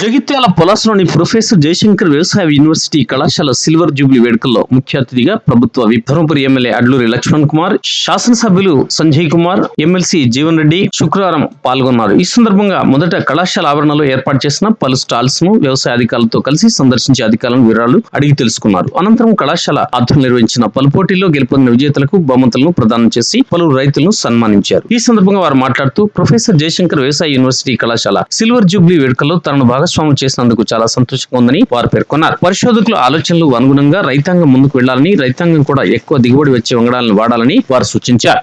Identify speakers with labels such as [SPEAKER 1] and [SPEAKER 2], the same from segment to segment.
[SPEAKER 1] Jagtial పొలాస్లోని professor Jayashankar వ్యవసాయ university కళాశాల silver Jubilee వేడుకల్లో ముఖ్య అతిథిగా ప్రభుత్వ విప్ ఎమ్మెల్యే అడ్లూరి లక్ష్మణ్ కుమార్ శాసనసభ్యులు సంజయ్ కుమార్ ఎమ్మెల్సీ జీవన్ రెడ్డి శుక్రవారం పాల్గొన్నారు. ఈ సందర్భంగా మొదట కళాశాల ఆవరణలో ఏర్పాటు చేసిన పలు స్టాల్స్ను వ్యవసాయ అధికారులతో కలిసి సందర్శించి అధికారులను వివరాలు అడిగి తెలుసుకున్నారు. అనంతరం కళాశాల ఆధ్వర్యంలో నిర్వహించిన పలు పోటీల్లో గెలుపొందిన విజేతలకు బహుమతులను ప్రదానం చేసి పలువురు రైతులను సన్మానించారు. ఈ సందర్భంగా వారు మాట్లాడుతూ ప్రొఫెసర్ జయశంకర్ వ్యవసాయ యూనివర్సిటీ కళాశాల సిల్వర్ జూబ్లీ వేడుకల్లో తనను భాగస్వామ్యం చేసినందుకు చాలా సంతోషంగా ఉందని వారు పేర్కొన్నారు. పరిశోధకుల ఆలోచనలు అనుగుణంగా రైతాంగం ముందుకు వెళ్ళాలని రైతాంగం కూడా ఎక్కువ దిగుబడి వచ్చే వంగడాలను వాడాలని వారు సూచించారు.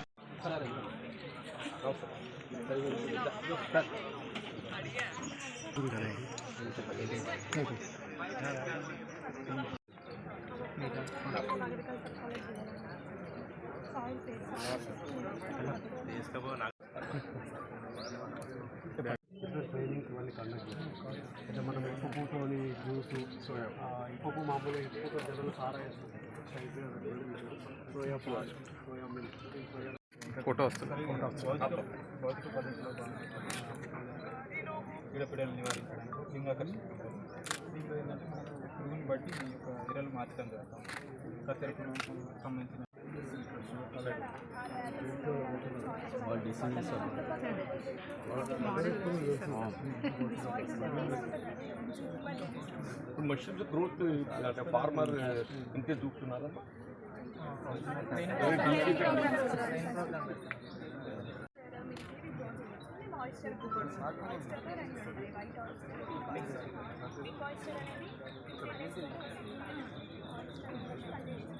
[SPEAKER 2] ట్రైనింగ్ నాకు అంటే మనం ఎక్కువ పూతోని జ్యూస్ ఎక్కువ మామూలుగా ఎక్కువ జనాలు సారా వేస్తాం సోయా పాల్ సోయా మిల్క్ సోయా
[SPEAKER 3] ఫోటో వస్తుంది.
[SPEAKER 4] భౌతిక పద్ధతిలో భాగంగా పీడపీడలు నివారించడానికి లింగాకర్షణ దీంట్లో ఏంటంటే మనకు పురుగుని బట్టి ఈ యొక్క ఎరలు మార్చడం జరుగుతాం కత్తెర పురుగుకు సంబంధించిన
[SPEAKER 3] ఇప్పుడు మష్రూమ్స్ గ్రోత్ అంటే ఫార్మర్ ఇంతే చూపుతున్నారమ్మా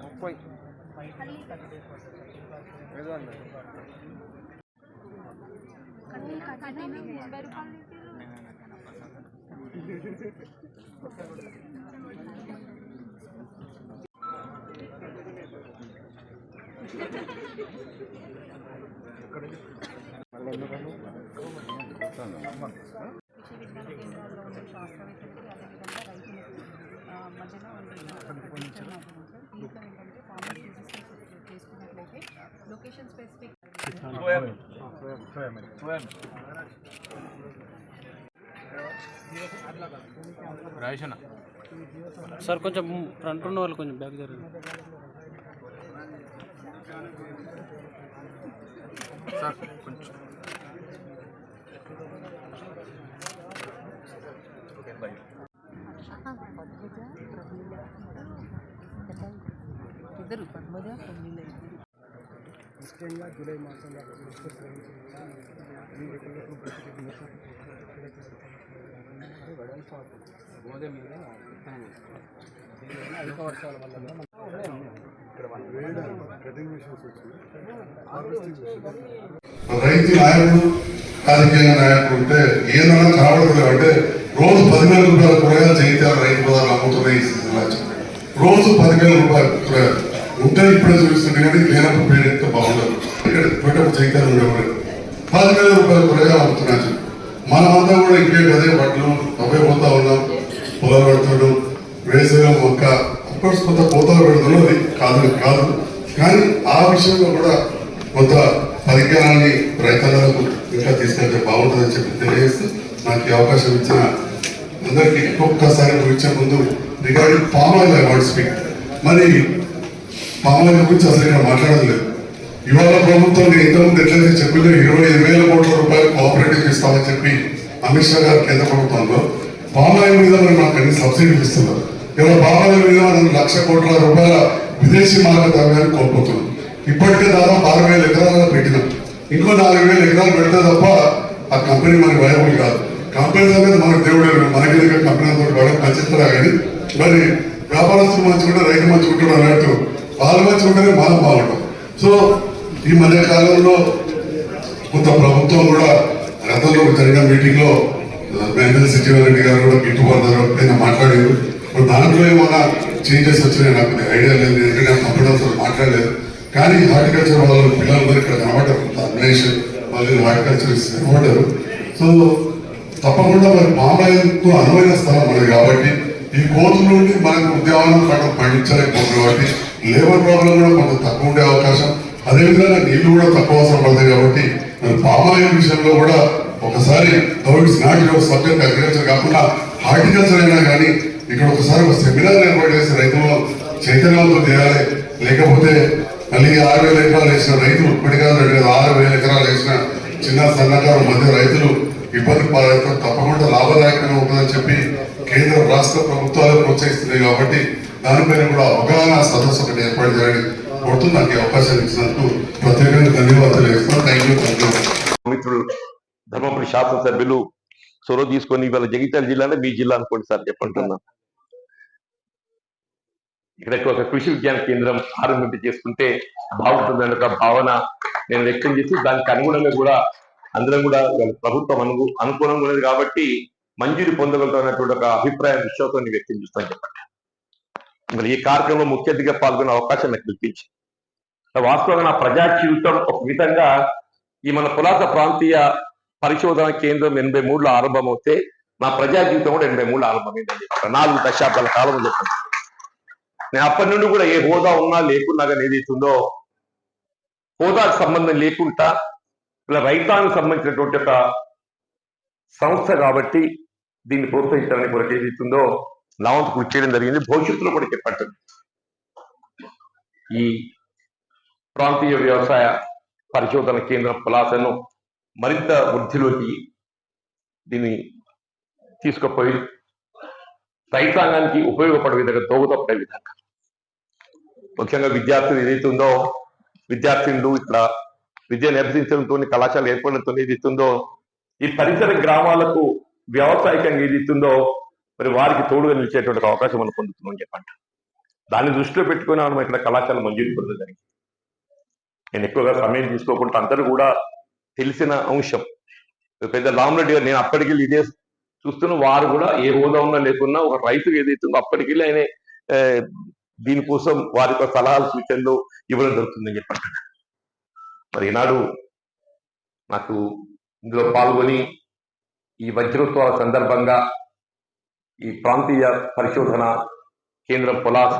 [SPEAKER 3] ముప్పై ఏదో అండి
[SPEAKER 5] విశ్వవిద్యాలయ కేంద్రాల్లో ఉన్న శాస్త్రవేత్తలకి అదేవిధంగా రైతులకి మధ్యలో ఉండే దీంట్లో ఏంటంటే ఫార్మర్ రిజిస్టర్ చేసుకున్నట్లయితే లొకేషన్ స్పెసిఫిక్
[SPEAKER 2] సార్ కొంచెం ఫ్రంట్ ఉన్న వాళ్ళు కొంచెం బ్యాక్ జరగండి.
[SPEAKER 3] సార్ కొంచెం.
[SPEAKER 5] ఇద్దరు పద్మజ ఇద్దరు
[SPEAKER 2] ముఖ్యంగా జూలై మాసంలో డిస్కస్ ఈ రకంగా బ్రతికి గోధుమ అధిక వర్షాల వల్ల
[SPEAKER 6] రైతు నాయకుడు రాజకీయ నాయకుడు ఉంటే ఏదైనా కనబడదు అంటే రోజు పదివేల రూపాయల కూరగాయలు చేయించారు రైతు ప్రధాన అమ్ముతున్నాయి రోజు పదివేల రూపాయల కూరగాయలు. ఉంటే ఇప్పుడే చూపిస్తుంది కానీ లేనప్పుడు పేరు బాగుండదు ఇక్కడ పెట్టప్పుడు జగిత్యాల ఉండేవాడు పదివేల రూపాయల కూరగాయలు అమ్ముతున్నారు మనమంతా కూడా ఇంకే అదే బట్టలు అవే పోతా ఉన్నాం. పొలాలు పెడుతున్నాం వేసవిలో మొక్క. అఫ్కోర్స్ కొంత పోతాలు పెడుతున్నాం అది కాదు కాదు. కానీ ఆ విషయంలో కూడా కొంత పరిజ్ఞానాన్ని రైతాంగాలకు ఇంకా తీసుకెళ్తే బాగుంటుందని చెప్పి తెలియజేస్తూ నాకు ఈ అవకాశం ఇచ్చిన అందరికీ ఇంకొకసారి ఇచ్చే ముందు regarding palm oil I want speak మరి పామ్ ఆయిల్ గురించి అసలు ఇక్కడ మాట్లాడలేదు. ఇవాళ ప్రభుత్వం ఇంతకుముందు ఎట్లయితే చెప్పిందో ఇరవై ఐదు వేల కోట్ల రూపాయలు కోఆపరేటివ్ ఇస్తామని చెప్పి అమిత్ షా గారు కేంద్ర ప్రభుత్వంలో పామ్ ఆయిల్ మీద మరి మాకు అన్ని సబ్సిడీలు ఇస్తున్నారు. ఇవాళ పామ్ మీద మనం లక్ష కోట్ల రూపాయల విదేశీ మార్గ ద్రవ్యాన్ని కోల్పోతున్నాం. ఇప్పటికే దాదాపు ఆరు వేల ఎకరాలు పెట్టినాం. ఇంకో నాలుగు వేల ఎకరాలు పెడితే తప్ప ఆ కంపెనీ మనకి వయబుల్ కాదు. కంపెనీ అనేది మనకు దేవుడు మనకి దగ్గర కంపెనీ కూడా మంచిస్తారా కానీ మరి వ్యాపారస్తులు కూడా రైతు మంచిగా అన్నట్టు వాళ్ళు మంచిగా ఉంటేనే మనం బాగుంటాం సో ఈ మధ్య కాలంలో కొంత ప్రభుత్వం కూడా గతంలో జరిగిన మీటింగ్లో మహేంద్ర సచివారెడ్డి గారు కూడా గిట్టుబాటు పైన మాట్లాడారు. ఇప్పుడు దాంట్లో ఏమైనా చేంజెస్ వచ్చినాయి? నాకు ఐడియా లేదు ఎందుకంటే కంపెనీతో మాట్లాడలేదు. కానీ హార్టికల్చర్ వాళ్ళు పిల్లలు ఇక్కడ కనబడరు అన్వేష్ మళ్ళీ హార్టికల్చర్ కనబడరు సో తప్పకుండా మరి మామయ్యకు అనువైన స్థలం మనది కాబట్టి ఈ కోతుల నుండి మనకు ఉద్యానం పంట పండించలేకపోతుంది కాబట్టి లేబర్ ప్రాబ్లం కూడా కొంత తక్కువ ఉండే అవకాశం. అదేవిధంగా నీళ్ళు కూడా తక్కువ అవసరం పడతాయి కాబట్టి మరి పామాయిల్ విషయంలో కూడా ఒకసారి thoughts not your subject agriculture కాకుండా హార్టికల్చర్ అయినా కానీ ఇక్కడ ఒకసారి ఒక సెమినార్ ఏర్పాటు చేసి రైతులు చైతన్యవంతం చేయాలి. లేకపోతే మళ్ళీ ఆరు వేల ఎకరాలు వేసిన రైతులు ఇప్పటికే రెండు వేల ఆరు వేల ఎకరాలు వేసిన చిన్న సన్నకారు మధ్య రైతులు ఇబ్బంది పాలవుతారు తప్పకుండా లాభదాయకంగా ఉంటుందని చెప్పి కేంద్ర రాష్ట్ర ప్రభుత్వాలు ప్రోత్సహిస్తున్నాయి కాబట్టి దానిపైన కూడా అవగాహన సదస్సు ఒకటి ఏర్పాటు చేయాలని కోరుతూ నాకు అవకాశం ఇచ్చినందుకు ప్రత్యేకంగా ధన్యవాదాలు ఇస్తాను థ్యాంక్ యూ థ్యాంక్ యూ
[SPEAKER 3] మిత్రులు ధర్మపురి శాసనసభ్యులు చొరవ తీసుకొని ఇవాళ జగిత్యాల జిల్లానే మీ జిల్లా అనుకోండి సార్ చెప్పంటున్నా. ఇక్కడ ఒక కృషి విజ్ఞాన కేంద్రం ఆరంభింపు చేసుకుంటే బాగుంటుందనే ఒక భావన నేను వ్యక్తం చేసి దానికి అనుగుణంగా కూడా అందరం కూడా ప్రభుత్వం అను అనుకూలంగా ఉన్నది కాబట్టి మంజూరు పొందగలుగుతున్నటువంటి ఒక అభిప్రాయం విశ్వాసాన్ని వ్యక్తం చేస్తాను చెప్పండి. మరి ఈ కార్యక్రమంలో ముఖ్య అతిథిగా పాల్గొనే అవకాశం నాకు కల్పించి. వాస్తవంగా నా ప్రజా జీవితం ఒక విధంగా ఈ మన పురాత ప్రాంతీయ పరిశోధన కేంద్రం ఎనభై మూడులో ఆరంభమవుతే నా ప్రజా జీవితం కూడా ఎనభై మూడులో ఆరంభమైందండి. చెప్పారు నాలుగు దశాబ్దాల కాలం చెప్పండి నేను అప్పటి నుండి కూడా ఏ హోదా ఉన్నా లేకున్నా కానీ ఏదైతుందో హోదాకు సంబంధం లేకుండా ఇలా రైతానికి సంబంధించినటువంటి ఒక సంస్థ కాబట్టి దీన్ని ప్రోత్సహించడానికి కొరకు ఏదైతుందో నా వంతు కృషి చేయడం జరిగింది? భవిష్యత్తులో కూడా చెప్పండి ఈ ప్రాంతీయ వ్యవసాయ పరిశోధన కేంద్రం పులాసను మరింత వృద్ధిలోకి దీన్ని తీసుకుపోయి రైతాంగానికి ఉపయోగపడే విధంగా దోహదపడే విధంగా. ముఖ్యంగా విద్యార్థులు ఏదైతే ఉందో విద్యార్థినులు ఇక్కడ విద్యను అభ్యసించడంతో కళాశాల ఏర్పడడంతో ఏదైతే ఉందో ఈ పరిసర గ్రామాలకు వ్యవసాయకంగా ఏదైతుందో మరి వారికి తోడుగా నిలిచేటువంటి అవకాశం మనం పొందుతున్నాం చెప్పంట దాన్ని దృష్టిలో పెట్టుకుని మనం ఇక్కడ కళాశాల మంజూరు పొందడం జరిగింది. నేను ఎక్కువగా సమయం తీసుకోకుండా అందరూ కూడా తెలిసిన అంశం. పెద్ద రామరెడ్డి గారు నేను అప్పటికి ఇదే చూస్తున్న వారు కూడా ఏ హోదా ఉన్నా లేకున్నా ఒక రైతు ఏదైతుందో అప్పటికి ఆయన దీనికోసం వారి యొక్క సలహాలు సూచనలు ఇవ్వడం జరుగుతుందని చెప్పండి మరి ఈనాడు నాకు ఇందులో పాల్గొని ఈ వజ్రోత్సవాల సందర్భంగా ఈ ప్రాంతీయ పరిశోధన కేంద్రం పొలాస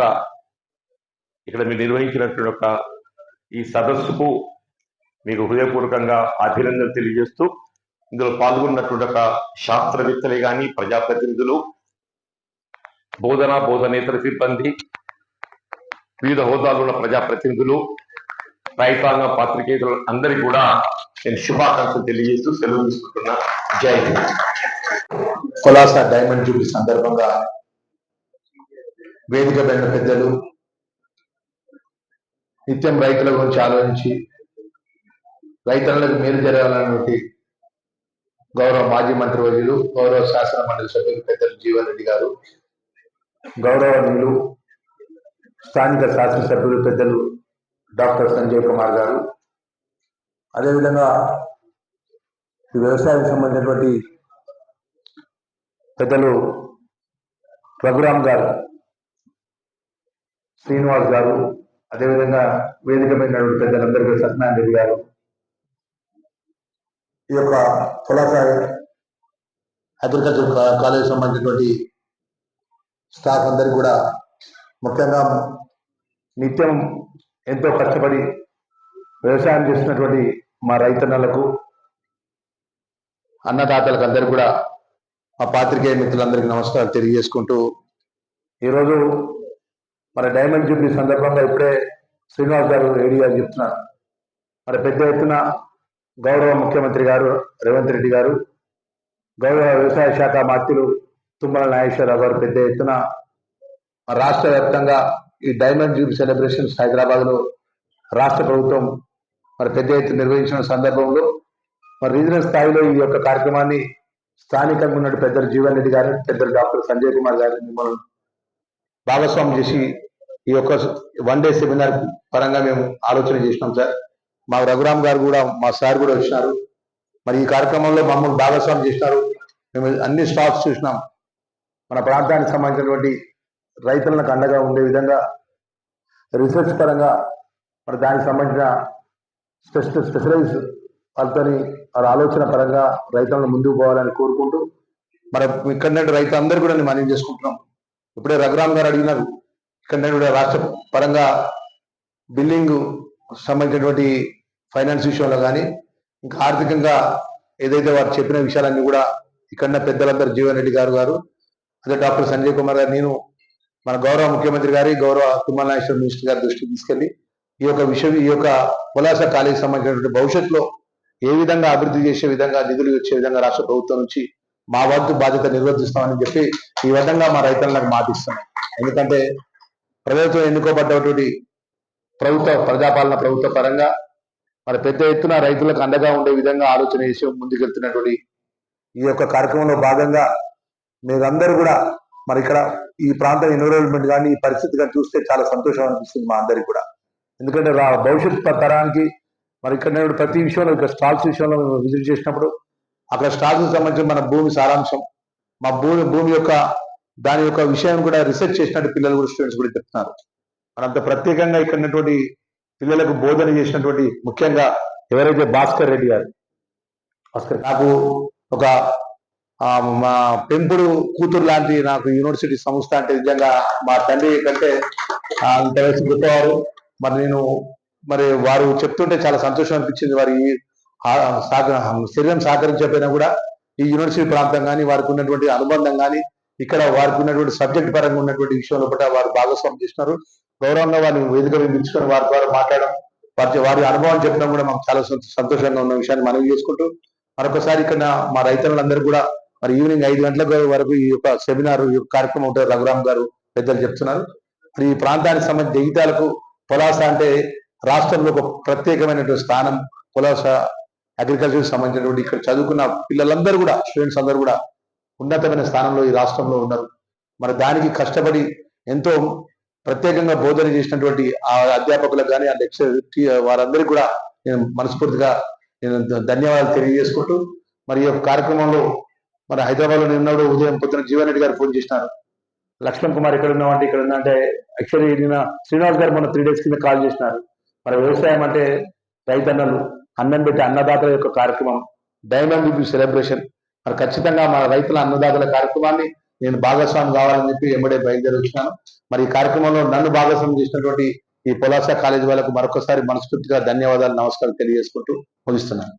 [SPEAKER 3] ఇక్కడ మీరు నిర్వహించినటువంటి ఒక ఈ సదస్సుకు మీకు హృదయపూర్వకంగా అభినందన తెలియజేస్తూ ఇందులో పాల్గొన్నటువంటి ఒక శాస్త్రవేత్తలే కానీ ప్రజాప్రతినిధులు బోధన బోధనేతర సిబ్బంది వివిధ హోదాలో ఉన్న ప్రజాప్రతినిధులు రైతాంగ పాత్రికేయులు అందరికీ కూడా నేను శుభాకాంక్షలు తెలియజేస్తూ సెలవు తీసుకుంటున్నా. జై హింద్.
[SPEAKER 7] కొలాసా డైమండ్ జూబ్లీ సందర్భంగా వేదిక పైన పెద్దలు నిత్యం రైతుల గురించి ఆలోచించి రైతులకు మేలు జరగాలన్నటువంటి గౌరవ మాజీ మంత్రి వర్యులు గౌరవ శాసన మండలి సభ్యులు పెద్దలు జీవన్ రెడ్డి గారు గౌరవనీయులు స్థానిక శాసనసభ్యులు పెద్దలు డాక్టర్ సంజయ్ కుమార్ గారు. అదేవిధంగా ఈ వ్యవసాయానికి సంబంధించినటువంటి పెద్దలు రఘురామ్ గారు శ్రీనివాస్ గారు అదేవిధంగా వేదిక మీద పెద్దలందరికీ సత్యనారాయణ రెడ్డి గారు ఈ యొక్క పులాస అగ్రికల్చర్ కాలేజ్ సంబంధించినటువంటి స్టాఫ్ అందరికీ కూడా ముఖ్యంగా నిత్యం ఎంతో కష్టపడి వ్యవసాయం చేస్తున్నటువంటి మా రైతన్నలకు అన్నదాతలకు అందరికీ కూడా మా పాత్రికేయ మిత్రులందరికీ నమస్కారాలు తెలియజేసుకుంటూ ఈరోజు మన డైమండ్ జూబ్లీ సందర్భంగా ఇప్పుడే శ్రీనివాస్ గారు ఏడీ గారు చెప్తున్నారు. మరి పెద్ద ఎత్తున గౌరవ ముఖ్యమంత్రి గారు రేవంత్ రెడ్డి గారు గౌరవ వ్యవసాయ శాఖ మంత్రులు తుమ్మల నాగేశ్వరరావు గారు పెద్ద ఎత్తున రాష్ట్ర వ్యాప్తంగా ఈ డైమండ్ జూబ్లీ సెలబ్రేషన్స్ హైదరాబాద్లో రాష్ట్ర ప్రభుత్వం మరి పెద్ద ఎత్తున నిర్వహించిన సందర్భంలో మరి రీజనల్ స్థాయిలో ఈ యొక్క కార్యక్రమాన్ని స్థానికంగా ఉన్న పెద్దలు జీవన్ రెడ్డి గారు పెద్దలు డాక్టర్ సంజయ్ కుమార్ గారు మిమ్మల్ని భాగస్వామి చేసి ఈ యొక్క వన్ డే సెమినార్ పరంగా మేము ఆలోచన చేసినాం సార్. మా రఘురామ్ గారు కూడా మా సార్ కూడా వచ్చినారు. మరి ఈ కార్యక్రమంలో మమ్మల్ని భాగస్వామి చేసినారు. మేము అన్ని స్టాక్స్ చూసినాం. మన ప్రాంతానికి సంబంధించినటువంటి రైతులకు అండగా ఉండే విధంగా రీసెర్చ్ పరంగా మరి దానికి సంబంధించిన స్పెషల్ స్పెషలైజ్ వాళ్ళతో వారి ఆలోచన పరంగా రైతులను ముందుకు పోవాలని కోరుకుంటూ మరి ఇక్కడ రైతు అందరూ కూడా నేను మనం చేసుకుంటున్నాం. ఇప్పుడే రఘురామ్ గారు అడిగినారు ఇక్కడ కూడా రాష్ట్ర పరంగా బిల్లింగ్ సంబంధించినటువంటి ఫైనాన్స్ విషయంలో కానీ ఇంకా ఆర్థికంగా ఏదైతే వారు చెప్పిన విషయాలన్నీ కూడా ఇక్కడ పెద్దలందరూ జీవన్ రెడ్డి గారు గారు అదే డాక్టర్ సంజయ్ కుమార్ గారు నేను మన గౌరవ ముఖ్యమంత్రి గారి గౌరవ తుమ్మల నాగేశ్వర మినిస్టర్ గారి దృష్టికి తీసుకెళ్ళి ఈ యొక్క విషయం ఈ యొక్క ఉలాస కాలేజీ సంబంధించినటువంటి భవిష్యత్తులో ఏ విధంగా అభివృద్ధి చేసే విధంగా నిధులు వచ్చే విధంగా రాష్ట్ర ప్రభుత్వం నుంచి మా వంతు బాధ్యత నిర్వర్తిస్తామని చెప్పి ఈ విధంగా మా రైతులకు మాటిస్తున్నాం. ఎందుకంటే ప్రభుత్వం ఎన్నుకోబడ్డటువంటి ప్రభుత్వ ప్రజాపాలన ప్రభుత్వ పరంగా మరి పెద్ద ఎత్తున రైతులకు అండగా ఉండే విధంగా ఆలోచన చేసి ముందుకెళ్తున్నటువంటి ఈ యొక్క కార్యక్రమంలో భాగంగా మీరందరూ కూడా మరి ఇక్కడ ఈ ప్రాంతం ఎన్విరాన్మెంట్ కానీ ఈ పరిస్థితి కానీ చూస్తే చాలా సంతోషం అనిపిస్తుంది మా అందరికి కూడా. ఎందుకంటే రా- భవిష్యత్ తరానికి మరి ఇక్కడ నేను ప్రతి విషయంలో ఇక్కడ స్టాల్స్ విషయంలో విజిట్ చేసినప్పుడు అక్కడ స్టాల్స్ సంబంధించిన మన భూమి సారాంశం మా భూమి భూమి యొక్క దాని యొక్క విషయం కూడా రీసెర్చ్ చేసినట్టు పిల్లలు కూడా స్టూడెంట్స్ కూడా చెప్తున్నారు. మనంత ప్రత్యేకంగా ఇక్కడ ఉన్నటువంటి పిల్లలకు బోధన చేసినటువంటి ముఖ్యంగా ఎవరైతే భాస్కర్ రెడ్డి గారు భాస్కర్ నాకు ఒక మా పెంపుడు కూతురు లాంటి నాకు యూనివర్సిటీ సంస్థ అంటే నిజంగా మా తండ్రి కంటే ఆ, వయసు గొప్పవారు. మరి నేను మరి వారు చెప్తుంటే చాలా సంతోషం అనిపించింది. వారి శరీరం సహకరించకపోయినా కూడా ఈ యూనివర్సిటీ ప్రాంతం కానీ వారికి ఉన్నటువంటి అనుబంధం కానీ ఇక్కడ వారికి ఉన్నటువంటి సబ్జెక్ట్ పరంగా ఉన్నటువంటి విషయంలో కూడా వారు భాగస్వామ్యం చేస్తున్నారు. గౌరవంగా వారిని వేదిక పిలుచుకొని వారి ద్వారా మాట్లాడడం వారి వారి అనుభవం చెప్పడం కూడా మాకు చాలా సంతో- సంతోషంగా ఉన్న విషయాన్ని మనవి చేసుకుంటూ మరొకసారి ఇక్కడ మా రైతులందరూ కూడా మరి ఈవినింగ్ ఐదు గంటల వరకు ఈ యొక్క సెమినార్ ఈ యొక్క కార్యక్రమం ఉంటుంది రఘురామ్ గారు పెద్దలు చెప్తున్నారు. మరి ఈ ప్రాంతానికి సంబంధించి జగితాలకు పొలాస అంటే రాష్ట్రంలో ఒక ప్రత్యేకమైనటువంటి స్థానం పొలాస అగ్రికల్చర్ సంబంధించినటువంటి ఇక్కడ చదువుకున్న పిల్లలందరూ కూడా స్టూడెంట్స్ అందరూ కూడా ఉన్నతమైన స్థానంలో ఈ రాష్ట్రంలో ఉన్నారు. మరి దానికి కష్టపడి ఎంతో ప్రత్యేకంగా బోధన చేసినటువంటి ఆ అధ్యాపకులకు కానీ ఆ లెక్చర్ వారందరికీ కూడా నేను మనస్ఫూర్తిగా నేను ధన్యవాదాలు తెలియజేసుకుంటూ మరి ఈ కార్యక్రమంలో మరి హైదరాబాద్లో నిన్నడు ఉదయం పొద్దున జీవన్ రెడ్డి గారు ఫోన్ చేసినారు. లక్ష్మణ్ కుమార్ ఎక్కడ ఉన్నామంటే ఇక్కడ ఉందంటే అంటే యాక్చువల్లీ నిన్న శ్రీనివాస్ గారు మొన్న త్రీ డేస్ కింద కాల్ చేసినారు. మన వ్యవసాయం అంటే రైతన్నలు అన్నం పెట్టి అన్నదాతల యొక్క కార్యక్రమం డైమండ్ జూబ్లీ సెలబ్రేషన్. మరి ఖచ్చితంగా మన రైతుల అన్నదాతల కార్యక్రమాన్ని నేను భాగస్వామి కావాలని చెప్పి ఎంబడే బయలుదేరి వచ్చినాను మరి ఈ కార్యక్రమంలో నన్ను భాగస్వామి చేసినటువంటి ఈ పొలాసా కాలేజీ వాళ్ళకు మరొకసారి మనస్ఫూర్తిగా ధన్యవాదాలు నమస్కారం తెలియజేసుకుంటూ ముగిస్తున్నాను.